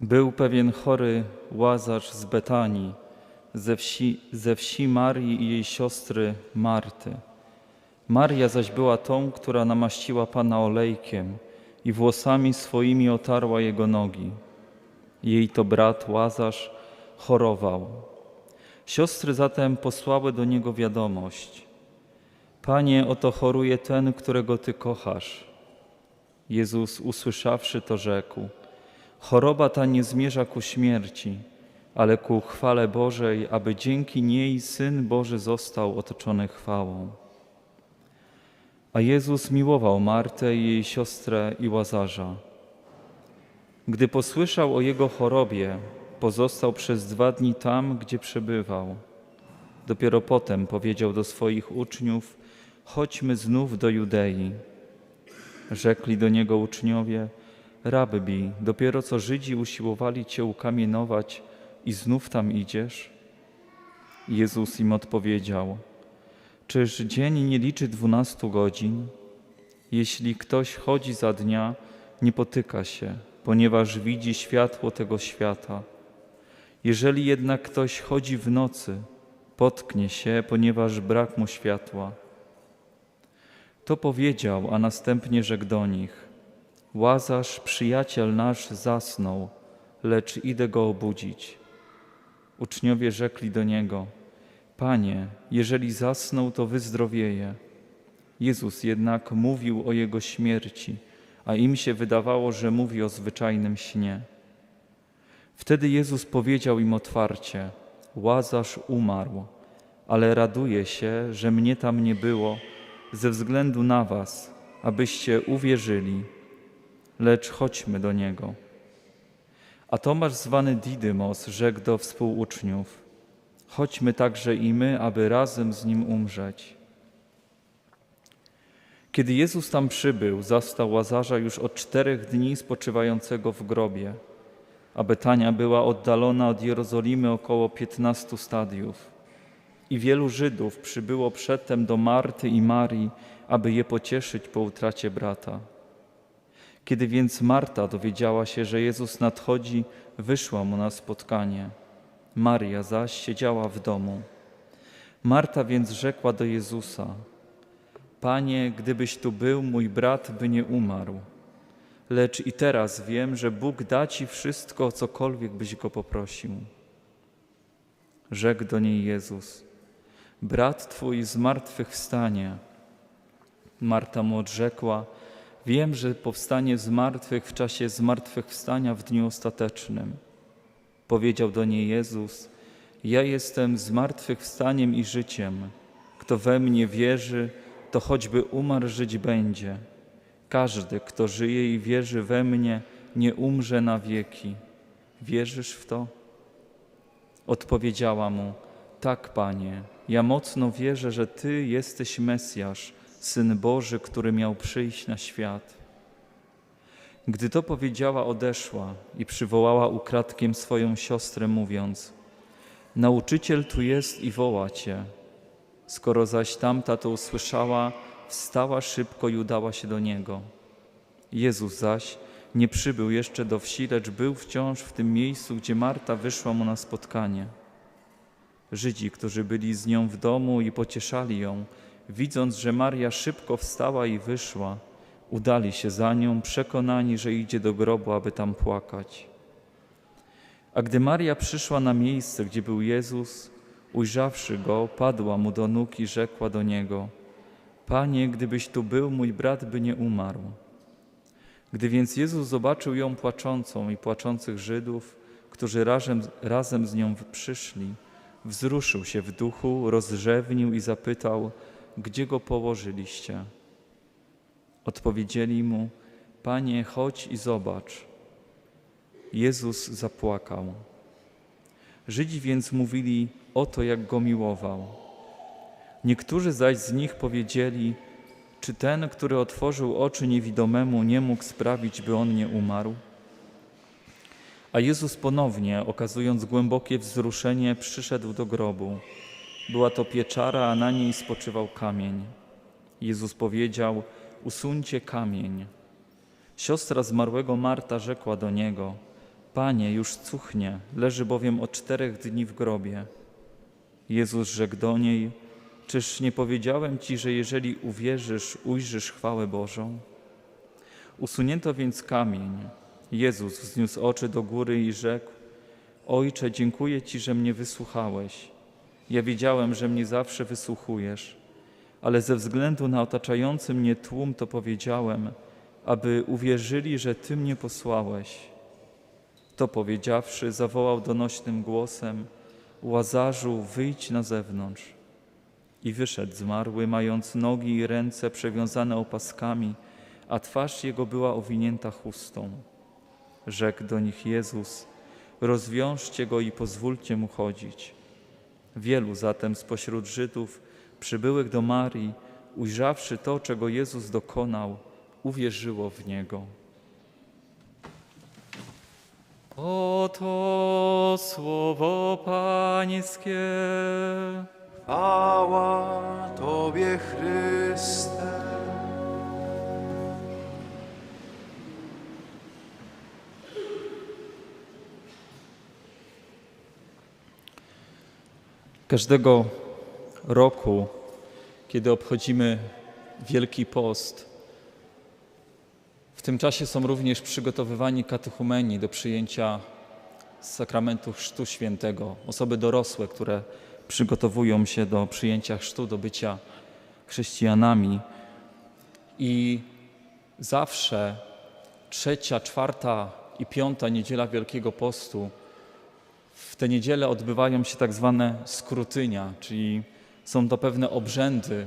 Był pewien chory łazarz z Betanii, ze wsi, ze wsi Marii i jej siostry Marty. Maria zaś była tą, która namaściła Pana olejkiem i włosami swoimi otarła jego nogi. Jej to brat Łazarz chorował. Siostry zatem posłały do niego wiadomość. Panie, oto choruje ten, którego Ty kochasz. Jezus usłyszawszy to rzekł, choroba ta nie zmierza ku śmierci, ale ku chwale Bożej, aby dzięki niej Syn Boży został otoczony chwałą. A Jezus miłował Martę i jej siostrę i Łazarza. Gdy posłyszał o jego chorobie, pozostał przez dwa dni tam, gdzie przebywał. Dopiero potem powiedział do swoich uczniów, chodźmy znów do Judei. Rzekli do niego uczniowie, Rabbi, dopiero co Żydzi usiłowali Cię ukamienować i znów tam idziesz? Jezus im odpowiedział, czyż dzień nie liczy dwunastu godzin? Jeśli ktoś chodzi za dnia, nie potyka się, ponieważ widzi światło tego świata. Jeżeli jednak ktoś chodzi w nocy, potknie się, ponieważ brak mu światła. To powiedział, a następnie rzekł do nich: Łazarz, przyjaciel nasz, zasnął, lecz idę go obudzić. Uczniowie rzekli do niego: Panie, jeżeli zasnął, to wyzdrowieje. Jezus jednak mówił o jego śmierci, a im się wydawało, że mówi o zwyczajnym śnie. Wtedy Jezus powiedział im otwarcie: Łazarz umarł, ale raduje się, że mnie tam nie było ze względu na was, abyście uwierzyli. Lecz chodźmy do niego. A Tomasz zwany Didymos rzekł do współuczniów: Chodźmy także i my, aby razem z nim umrzeć. Kiedy Jezus tam przybył, zastał Łazarza już od czterech dni spoczywającego w grobie, a Betania była oddalona od Jerozolimy około piętnastu stadiów. I wielu Żydów przybyło przedtem do Marty i Marii, aby je pocieszyć po utracie brata. Kiedy więc Marta dowiedziała się, że Jezus nadchodzi, wyszła mu na spotkanie. Maria zaś siedziała w domu. Marta więc rzekła do Jezusa: Panie, gdybyś tu był, mój brat by nie umarł. Lecz i teraz wiem, że Bóg da ci wszystko, cokolwiek byś go poprosił. Rzekł do niej Jezus: Brat twój z martwych wstanie. Marta mu odrzekła: Wiem, że powstanie z martwych w czasie zmartwychwstania w dniu ostatecznym. Powiedział do niej Jezus: Ja jestem zmartwychwstaniem i życiem. Kto we mnie wierzy, to choćby umarł, żyć będzie. Każdy, kto żyje i wierzy we mnie, nie umrze na wieki. Wierzysz w to? Odpowiedziała mu: Tak, panie, ja mocno wierzę, że Ty jesteś Mesjasz, syn Boży, który miał przyjść na świat. Gdy to powiedziała, odeszła i przywołała ukradkiem swoją siostrę, mówiąc: Nauczyciel tu jest i woła cię. Skoro zaś tamta to usłyszała, wstała szybko i udała się do niego. Jezus zaś nie przybył jeszcze do wsi, lecz był wciąż w tym miejscu, gdzie Marta wyszła mu na spotkanie. Żydzi, którzy byli z nią w domu i pocieszali ją, widząc, że Maria szybko wstała i wyszła, udali się za nią, przekonani, że idzie do grobu, aby tam płakać. A gdy Maria przyszła na miejsce, gdzie był Jezus, ujrzawszy go, padła mu do nóg i rzekła do niego: Panie, gdybyś tu był, mój brat by nie umarł. Gdy więc Jezus zobaczył ją płaczącą i płaczących Żydów, którzy razem, razem z nią przyszli, wzruszył się w duchu, rozrzewnił i zapytał, gdzie go położyliście? Odpowiedzieli mu, Panie, chodź i zobacz. Jezus zapłakał. Żydzi więc mówili, oto jak go miłował. Niektórzy zaś z nich powiedzieli, czy ten, który otworzył oczy niewidomemu, nie mógł sprawić, by on nie umarł? A Jezus ponownie, okazując głębokie wzruszenie, przyszedł do grobu. Była to pieczara, a na niej spoczywał kamień. Jezus powiedział: Usuńcie kamień. Siostra zmarłego Marta rzekła do niego: Panie, już cuchnie, leży bowiem od czterech dni w grobie. Jezus rzekł do niej, czyż nie powiedziałem Ci, że jeżeli uwierzysz, ujrzysz chwałę Bożą? Usunięto więc kamień. Jezus wzniósł oczy do góry i rzekł, Ojcze, dziękuję Ci, że mnie wysłuchałeś. Ja wiedziałem, że mnie zawsze wysłuchujesz, ale ze względu na otaczający mnie tłum to powiedziałem, aby uwierzyli, że Ty mnie posłałeś. To powiedziawszy, zawołał donośnym głosem, Łazarzu, wyjdź na zewnątrz. I wyszedł zmarły, mając nogi i ręce przewiązane opaskami, a twarz jego była owinięta chustą. Rzekł do nich Jezus, rozwiążcie go i pozwólcie mu chodzić. Wielu zatem spośród Żydów przybyłych do Marii, ujrzawszy to, czego Jezus dokonał, uwierzyło w Niego. Oto słowo Pańskie. Chwała Tobie, Chryste. Każdego roku, kiedy obchodzimy Wielki Post, w tym czasie są również przygotowywani katechumeni do przyjęcia sakramentu Chrztu Świętego, osoby dorosłe, które przygotowują się do przyjęcia chrztu, do bycia chrześcijanami. I zawsze trzecia, czwarta i piąta niedziela Wielkiego Postu w te niedziele odbywają się tak zwane skrutynia, czyli są to pewne obrzędy,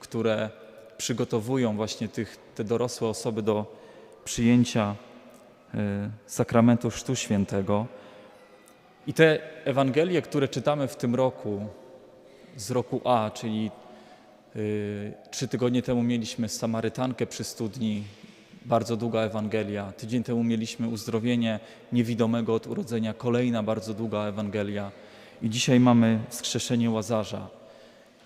które przygotowują właśnie tych, te dorosłe osoby do przyjęcia e, sakramentu Chrztu Świętego. I te Ewangelie, które czytamy w tym roku, z roku A, czyli y, trzy tygodnie temu mieliśmy Samarytankę przy studni, bardzo długa Ewangelia. Tydzień temu mieliśmy uzdrowienie niewidomego od urodzenia, kolejna bardzo długa Ewangelia. I dzisiaj mamy wskrzeszenie Łazarza.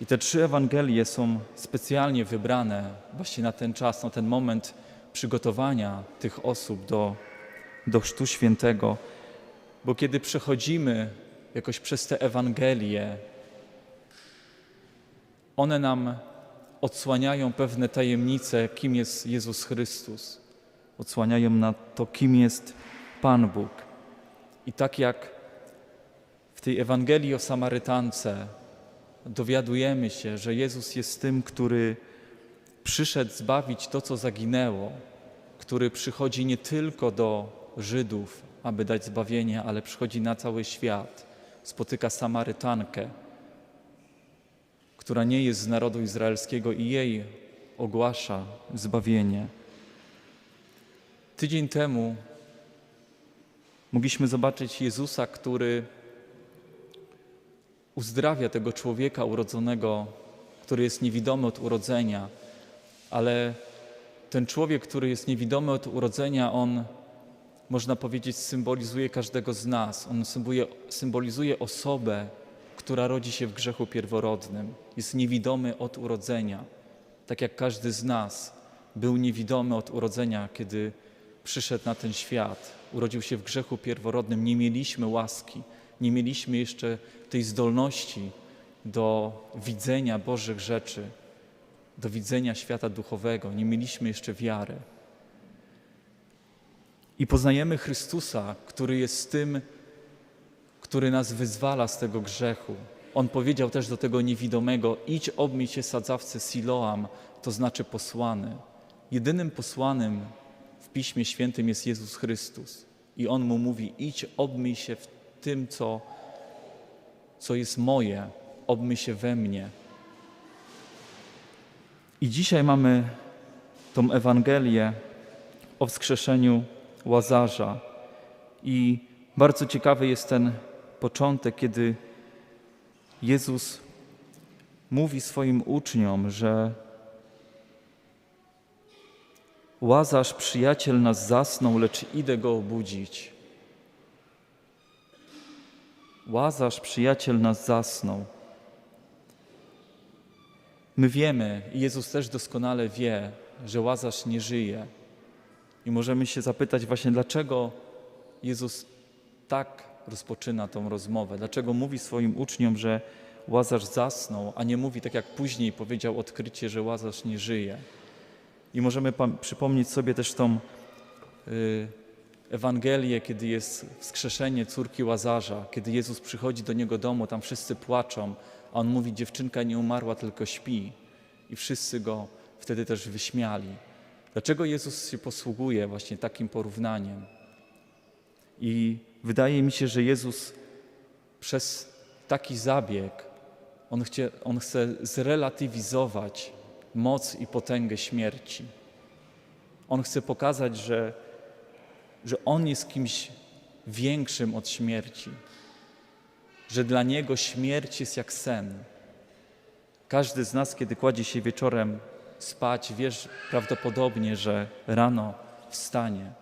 I te trzy Ewangelie są specjalnie wybrane właśnie na ten czas, na ten moment przygotowania tych osób do, do Chrztu Świętego. Bo kiedy przechodzimy jakoś przez te Ewangelie, one nam odsłaniają pewne tajemnice, kim jest Jezus Chrystus. Odsłaniają na to, kim jest Pan Bóg. I tak jak w tej Ewangelii o Samarytance dowiadujemy się, że Jezus jest tym, który przyszedł zbawić to, co zaginęło, który przychodzi nie tylko do Żydów, aby dać zbawienie, ale przychodzi na cały świat. Spotyka Samarytankę, która nie jest z narodu izraelskiego i jej ogłasza zbawienie. Tydzień temu mogliśmy zobaczyć Jezusa, który uzdrawia tego człowieka urodzonego, który jest niewidomy od urodzenia, ale ten człowiek, który jest niewidomy od urodzenia, on można powiedzieć, symbolizuje każdego z nas. On symbolizuje, symbolizuje osobę, która rodzi się w grzechu pierworodnym. Jest niewidomy od urodzenia. Tak jak każdy z nas był niewidomy od urodzenia, kiedy przyszedł na ten świat. Urodził się w grzechu pierworodnym. Nie mieliśmy łaski, nie mieliśmy jeszcze tej zdolności do widzenia Bożych rzeczy, do widzenia świata duchowego. Nie mieliśmy jeszcze wiary. I poznajemy Chrystusa, który jest tym, który nas wyzwala z tego grzechu. On powiedział też do tego niewidomego: idź obmyj się sadzawce Siloam, to znaczy posłany. Jedynym posłanym w Piśmie Świętym jest Jezus Chrystus. I On mu mówi: idź obmyj się w tym, co, co jest moje, obmyj się we mnie. I dzisiaj mamy tą Ewangelię o wskrzeszeniu Łazarza. I bardzo ciekawy jest ten początek, kiedy Jezus mówi swoim uczniom, że Łazarz, przyjaciel nas zasnął, lecz idę go obudzić. Łazarz, przyjaciel nas zasnął. My wiemy, i Jezus też doskonale wie, że Łazarz nie żyje. I możemy się zapytać właśnie, dlaczego Jezus tak rozpoczyna tą rozmowę? Dlaczego mówi swoim uczniom, że Łazarz zasnął, a nie mówi tak jak później powiedział odkrycie, że Łazarz nie żyje? I możemy przypomnieć sobie też tą y, Ewangelię, kiedy jest wskrzeszenie córki Łazarza, kiedy Jezus przychodzi do niego domu, tam wszyscy płaczą, a on mówi: Dziewczynka nie umarła, tylko śpi. I wszyscy go wtedy też wyśmiali. Dlaczego Jezus się posługuje właśnie takim porównaniem? I wydaje mi się, że Jezus przez taki zabieg, on, chcie, on chce zrelatywizować moc i potęgę śmierci. On chce pokazać, że, że On jest kimś większym od śmierci, że dla Niego śmierć jest jak sen. Każdy z nas, kiedy kładzie się wieczorem spać, wiesz prawdopodobnie, że rano wstanie,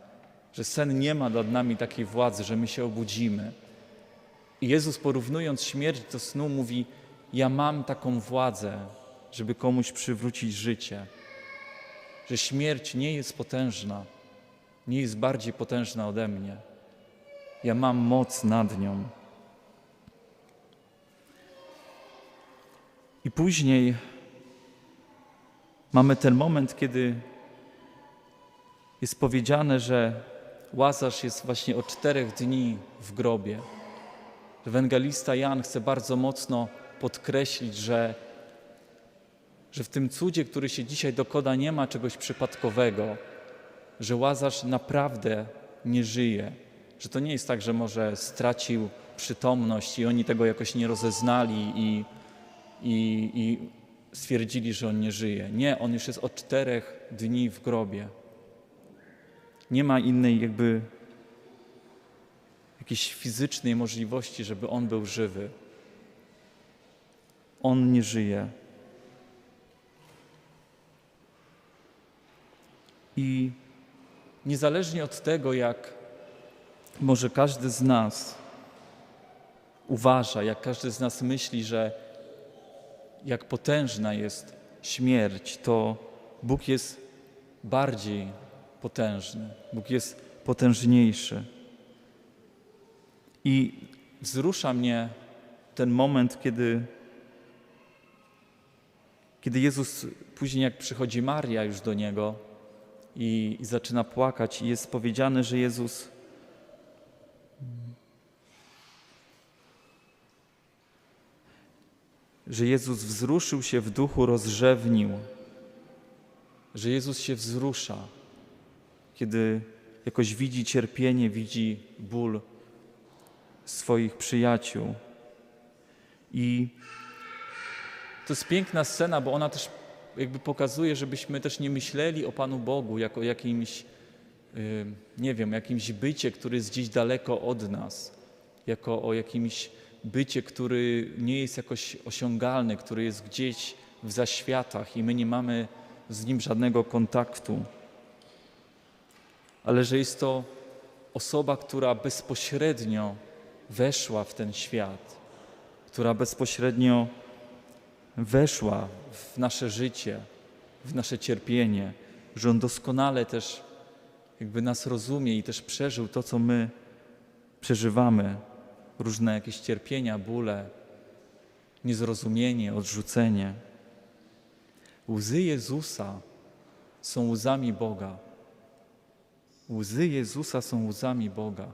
że sen nie ma nad nami takiej władzy, że my się obudzimy. I Jezus porównując śmierć do snu mówi: Ja mam taką władzę, żeby komuś przywrócić życie. Że śmierć nie jest potężna, nie jest bardziej potężna ode mnie. Ja mam moc nad nią. I później mamy ten moment, kiedy jest powiedziane, że Łazarz jest właśnie od czterech dni w grobie. Ewangelista Jan chce bardzo mocno podkreślić, że, że w tym cudzie, który się dzisiaj dokona, nie ma czegoś przypadkowego, że Łazarz naprawdę nie żyje, że to nie jest tak, że może stracił przytomność i oni tego jakoś nie rozeznali i, i, i stwierdzili, że on nie żyje. Nie, on już jest od czterech dni w grobie. Nie ma innej jakby jakiejś fizycznej możliwości, żeby on był żywy. On nie żyje. I niezależnie od tego, jak może każdy z nas uważa, jak każdy z nas myśli, że jak potężna jest śmierć, to Bóg jest bardziej potężny. Bóg jest potężniejszy. I wzrusza mnie ten moment, kiedy, kiedy Jezus, później jak przychodzi Maria już do Niego i, i zaczyna płakać i jest powiedziane, że Jezus że Jezus wzruszył się w duchu, rozrzewnił, że Jezus się wzrusza, kiedy jakoś widzi cierpienie, widzi ból swoich przyjaciół. I to jest piękna scena, bo ona też jakby pokazuje, żebyśmy też nie myśleli o Panu Bogu jako jakimś, y, nie wiem, jakimś bycie, który jest gdzieś daleko od nas, jako o jakimś bycie, który nie jest jakoś osiągalny, który jest gdzieś w zaświatach i my nie mamy z nim żadnego kontaktu. Ale że jest to osoba, która bezpośrednio weszła w ten świat, która bezpośrednio weszła w nasze życie, w nasze cierpienie, że On doskonale też jakby nas rozumie i też przeżył to, co my przeżywamy, różne jakieś cierpienia, bóle, niezrozumienie, odrzucenie. Łzy Jezusa są łzami Boga. Łzy Jezusa są łzami Boga.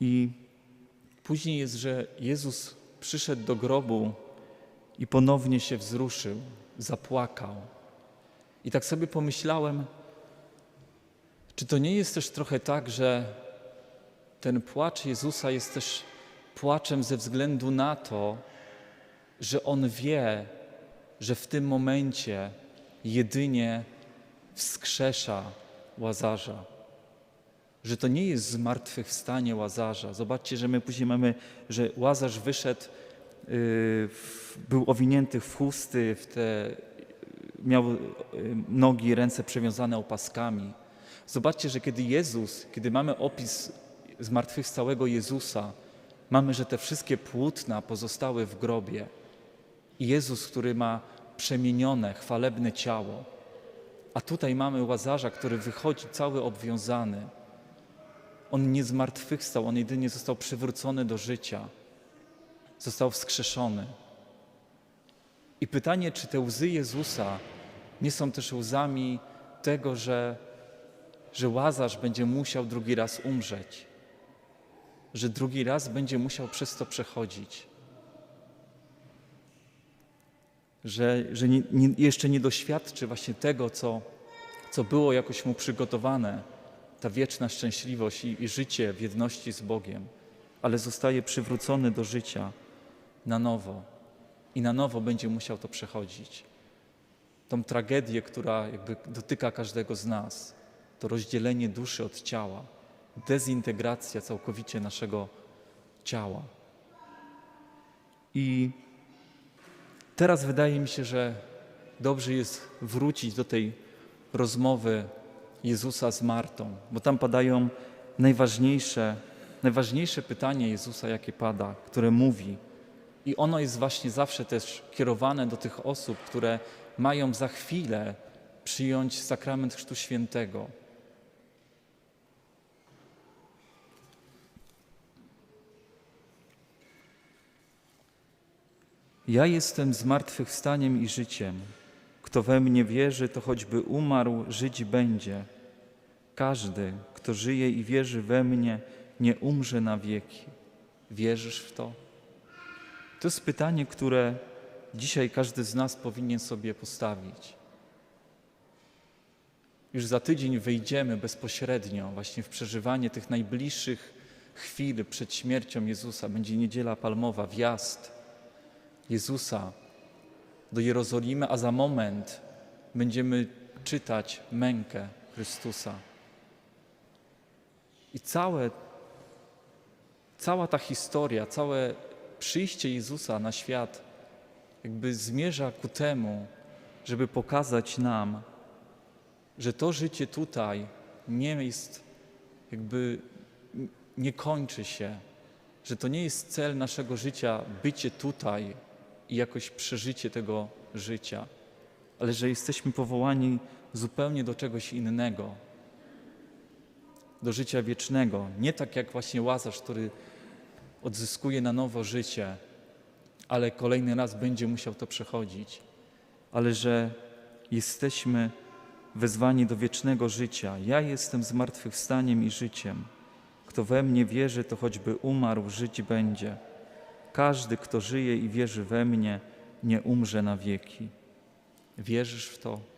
I później jest, że Jezus przyszedł do grobu i ponownie się wzruszył, zapłakał. I tak sobie pomyślałem, czy to nie jest też trochę tak, że ten płacz Jezusa jest też płaczem ze względu na to, że On wie, że w tym momencie jedynie wskrzesza Łazarza że to nie jest zmartwychwstanie Łazarza. Zobaczcie, że my później mamy, że Łazarz wyszedł, yy, był owinięty w chusty, w te, miał yy, nogi, ręce przewiązane opaskami. Zobaczcie, że kiedy Jezus, kiedy mamy opis zmartwychwstałego Jezusa, mamy, że te wszystkie płótna pozostały w grobie. Jezus, który ma przemienione, chwalebne ciało, A tutaj mamy łazarza, który wychodzi cały obwiązany. On nie zmartwychwstał, on jedynie został przywrócony do życia. Został wskrzeszony. I pytanie, czy te łzy Jezusa nie są też łzami tego, że, że łazarz będzie musiał drugi raz umrzeć, że drugi raz będzie musiał przez to przechodzić, że, że nie, nie, jeszcze nie doświadczy właśnie tego, co, co było jakoś mu przygotowane, ta wieczna szczęśliwość i, i życie w jedności z Bogiem, ale zostaje przywrócony do życia na nowo i na nowo będzie musiał to przechodzić. Tą tragedię, która jakby dotyka każdego z nas, to rozdzielenie duszy od ciała, dezintegracja całkowicie naszego ciała. I teraz wydaje mi się, że dobrze jest wrócić do tej rozmowy Jezusa z Martą, bo tam padają najważniejsze, najważniejsze pytanie Jezusa, jakie pada, które mówi. I ono jest właśnie zawsze też kierowane do tych osób, które mają za chwilę przyjąć sakrament Chrztu Świętego. Ja jestem zmartwychwstaniem i życiem. Kto we mnie wierzy, to choćby umarł, żyć będzie. Każdy, kto żyje i wierzy we mnie, nie umrze na wieki. Wierzysz w to? To jest pytanie, które dzisiaj każdy z nas powinien sobie postawić. Już za tydzień wejdziemy bezpośrednio właśnie w przeżywanie tych najbliższych chwil przed śmiercią Jezusa. Będzie niedziela palmowa, wjazd Jezusa do Jerozolimy, a za moment będziemy czytać mękę Chrystusa. I całe, cała ta historia, całe przyjście Jezusa na świat jakby zmierza ku temu, żeby pokazać nam, że to życie tutaj nie jest jakby nie kończy się, że to nie jest cel naszego życia bycie tutaj i jakoś przeżycie tego życia, ale że jesteśmy powołani zupełnie do czegoś innego, do życia wiecznego. Nie tak jak właśnie Łazarz, który odzyskuje na nowo życie, ale kolejny raz będzie musiał to przechodzić, ale że jesteśmy wezwani do wiecznego życia. Ja jestem zmartwychwstaniem i życiem. Kto we mnie wierzy, to choćby umarł, żyć będzie. Każdy, kto żyje i wierzy we mnie, nie umrze na wieki. Wierzysz w to?